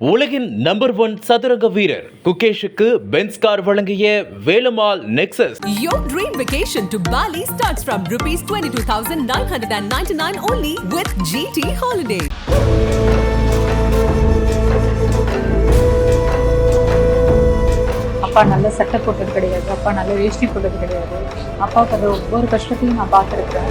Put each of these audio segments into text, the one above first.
உலகின் number one சதுரங்க வீரர் குகேஷுக்கு பென்ஸ் கார் வழங்கிய Velammal Nexus. Your dream vacation to Bali starts from rupees 22,999 only with GT Holiday. அப்பா நல்ல சட்டை போட்டது கிடையாது. அப்பா நல்ல வேஷ்டி போட்டது கிடையாது. அப்பா படுற ஒவ்வொரு கஷ்டத்தையும் நான் பார்த்துருக்கேன்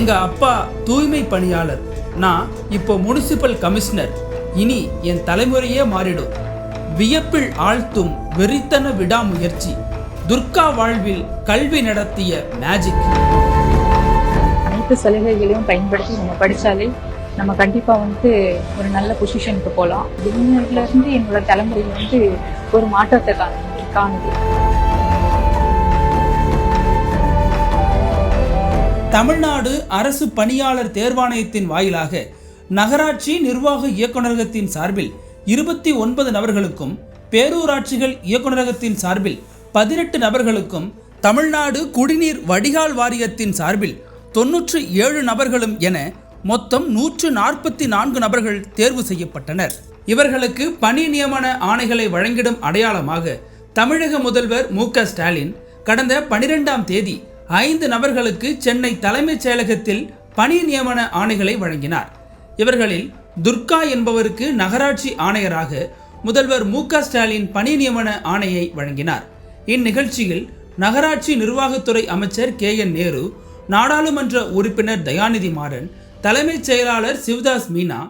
எங்க அப்பா தூய்மை பணியாளர். நான் இப்போ முனிசிபல் கமிஷனர் இனி என் தலைமுறையே மாறிடும். வியப்பில் ஆழ்த்தும் வெறித்தன விடாமுயற்சி. துர்கா வாழ்வில் கல்வி நடத்திய மேஜிக் அனைத்து சலுகைகளையும் பயன்படுத்தி நம்ம படித்தாலே நம்ம கண்டிப்பாக வந்து ஒரு நல்ல பொசிஷனுக்கு போகலாம் இருந்து என்னோட தலைமுறை வந்து ஒரு மாற்றத்தை காணு காணுது. தமிழ்நாடு அரசு பணியாளர் தேர்வாணையத்தின் வாயிலாக நகராட்சி நிர்வாக இயக்குநரகத்தின் சார்பில் இருபத்தி ஒன்பது நபர்களுக்கும் பேரூராட்சிகள் இயக்குநரகத்தின் சார்பில் பதினெட்டு நபர்களுக்கும் தமிழ்நாடு குடிநீர் வடிகால் வாரியத்தின் சார்பில் தொன்னூற்று ஏழு நபர்களும் என மொத்தம் நூற்று நாற்பத்தி நான்கு நபர்கள் தேர்வு செய்யப்பட்டனர். இவர்களுக்கு பணி நியமன ஆணைகளை வழங்கிடும் அடையாளமாக தமிழக முதல்வர் மு க ஸ்டாலின் கடந்த பனிரெண்டாம் தேதி ஐந்து நபர்களுக்கு சென்னை தலைமைச் செயலகத்தில் பணி நியமன ஆணைகளை வழங்கினார். இவர்களில் துர்கா என்பவருக்கு நகராட்சி ஆணையராக முதல்வர் மு க ஸ்டாலின் பணி நியமன ஆணையை வழங்கினார். இந்நிகழ்ச்சியில் நகராட்சி நிர்வாகத்துறை அமைச்சர் கே என் நேரு நாடாளுமன்ற உறுப்பினர் தயாநிதி மாறன் தலைமைச் செயலாளர் சிவதாஸ் மீனா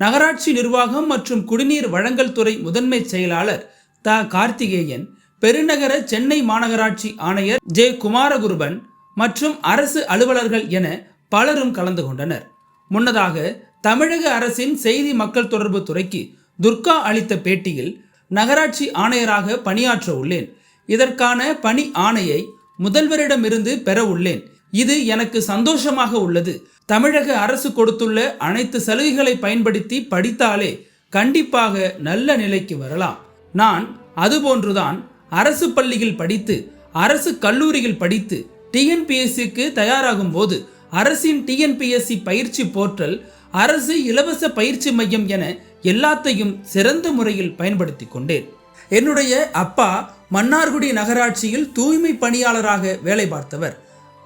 நகராட்சி நிர்வாகம் மற்றும் குடிநீர் வழங்கல் துறை முதன்மை செயலாளர் த. கார்த்திகேயன் பெருநகர சென்னை மாநகராட்சி ஆணையர் ஜே. குமாரகுருபன் மற்றும் அரசு அலுவலர்கள் என பலரும் கலந்து கொண்டனர். முன்னதாக தமிழக அரசின் செய்தி மக்கள் தொடர்பு துறைக்கு துர்கா அளித்த பேட்டியில் நகராட்சி ஆணையராக பணியாற்ற உள்ளேன். இதற்கான பணி ஆணையை முதல்வரிடமிருந்து பெற உள்ளேன். இது எனக்கு சந்தோஷமாக உள்ளது. தமிழக அரசு கொடுத்துள்ள அனைத்து சலுகைகளை பயன்படுத்தி படித்தாலே கண்டிப்பாக நல்ல நிலைக்கு வரலாம். நான் அதுபோன்றுதான் அரசு பள்ளியில் படித்து அரசு கல்லூரியில் படித்து டிஎன்பிஎஸ்சிக்கு தயாராகும் போது அரசின் டிஎன்பிஎஸ்சி பயிற்சி போர்ட்டல் அரசு இலவச பயிற்சி மையம் என எல்லாத்தையும் சிறந்த முறையில் பயன்படுத்தி கொண்டேன். என்னுடைய அப்பா மன்னார்குடி நகராட்சியில் தூய்மை பணியாளராக வேலை பார்த்தவர்.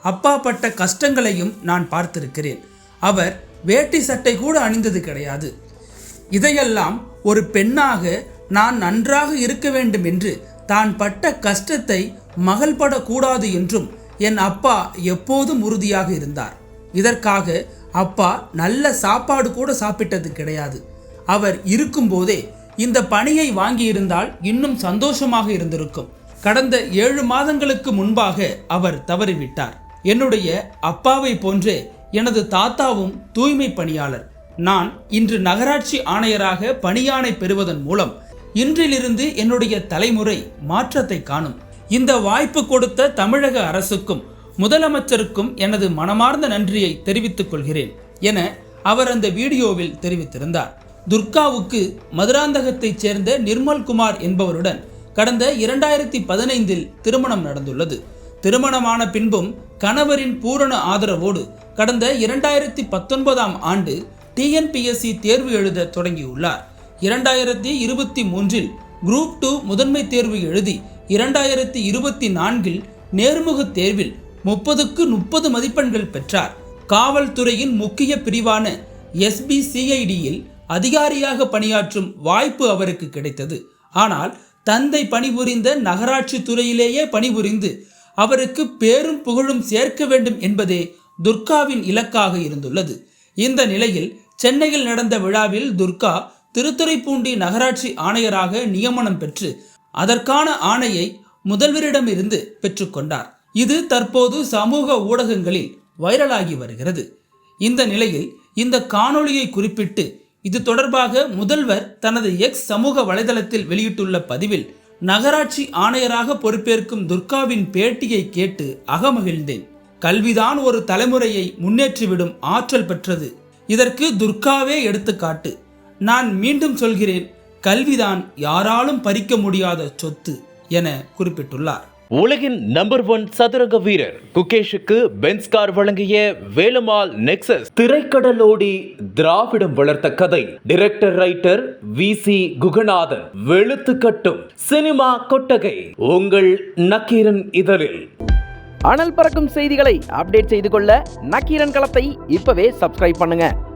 அப்பா பட்ட கஷ்டங்களையும் நான் பார்த்திருக்கிறேன். அவர் வேட்டி சட்டை கூட அணிந்தது கிடையாது. இதையெல்லாம் ஒரு பெண்ணாக நான் நன்றாக இருக்க வேண்டும் என்று தான் பட்ட கஷ்டத்தை மகள்படக்கூடாது என்றும் என் அப்பா எப்போதும் உறுதியாக இருந்தார். இதற்காக அப்பா நல்ல சாப்பாடு கூட சாப்பிட்டது கிடையாது. அவர் இருக்கும்போதே இந்த பணியை வாங்கியிருந்தால் இன்னும் சந்தோஷமாக இருந்திருக்கும். கடந்த ஏழு மாதங்களுக்கு முன்பாக அவர் தவறிவிட்டார். என்னுடைய அப்பாவை போன்றே எனது தாத்தாவும் தூய்மை பணியாளர். நான் இன்று நகராட்சி ஆணையராக பணியாணை பெறுவதன் மூலம் இன்றிலிருந்து என்னுடைய தலைமுறை மாற்றத்தை காணும். இந்த வாய்ப்பு கொடுத்த தமிழக அரசுக்கும் முதலமைச்சருக்கும் எனது மனமார்ந்த நன்றியை தெரிவித்துக் கொள்கிறேன் என அவர் அந்த வீடியோவில் தெரிவித்திருந்தார். துர்காவுக்கு மதுராந்தகத்தைச் சேர்ந்த நிர்மல்குமார் என்பவருடன் கடந்த இரண்டாயிரத்தி பதினைந்தில் திருமணம் நடந்துள்ளது. திருமணமான பின்பும் கணவரின் பூரண ஆதரவோடு கடந்த இரண்டாயிரத்தி பத்தொன்பதாம் ஆண்டு டிஎன்பிஎஸ்சி தேர்வு எழுத தொடங்கியுள்ளார். இரண்டாயிரத்தி இருபத்தி மூன்றில் குரூப் டூ முதன்மை தேர்வு எழுதி இரண்டாயிரத்தி இருபத்தி நான்கில் நேர்முகத் தேர்வில் முப்பதுக்கு முப்பது மதிப்பெண்கள் பெற்றார். காவல்துறையின் முக்கிய பிரிவான எஸ்பிசிஐடியில் அதிகாரியாக பணியாற்றும் வாய்ப்பு அவருக்கு கிடைத்தது. ஆனால் தந்தை பணிபுரிந்த நகராட்சி துறையிலேயே பணிபுரிந்து அவருக்கு பேரும் புகழும் சேர்க்க வேண்டும் என்பதே துர்காவின் இலக்காக இருந்துள்ளது. இந்த நிலையில் சென்னையில் நடந்த விழாவில் துர்கா திருத்துறைப்பூண்டி நகராட்சி ஆணையராக நியமனம் பெற்று அதற்கான ஆணையை முதல்வரிடமிருந்து பெற்றுக்கொண்டார் இது தற்போது சமூக ஊடகங்களில் வைரலாகி வருகிறது. இந்த நிலையில் இந்த காணொளியை குறிப்பிட்டு இது தொடர்பாக முதல்வர் தனது எக்ஸ் சமூக வலைதளத்தில் வெளியிட்டுள்ள பதிவில் நகராட்சி ஆணையராக பொறுப்பேற்கும் துர்காவின் பேட்டியை கேட்டு அகமகிழ்ந்தேன். கல்விதான் ஒரு தலைமுறையை முன்னேற்றிவிடும் ஆற்றல் பெற்றது. இதற்கு துர்காவே எடுத்துக்காட்டு. நான் மீண்டும் சொல்கிறேன் கல்விதான் யாராலும் பறிக்க முடியாத சொத்து என குறிப்பிட்டுள்ளார். உலகின் நம்பர் ஒன் சதுரங்க வீரர் குகேஷுக்கு பென்ஸ் கார் வழங்கிய வேலுமால் நெக்சஸ் திரைக்கடலோடி திராவிடம் வளர்த்த கதை. Director writer V C Guganathan. வெளுத்து கட்டும் சினிமா கொட்டகை. உங்கள் நக்கீரன் இதழில். அனல் பறக்கும் செய்திகளை அப்டேட் செய்து கொள்ள நக்கீரன் களத்தை இப்பவே சப்ஸ்கிரைப் பண்ணுங்க.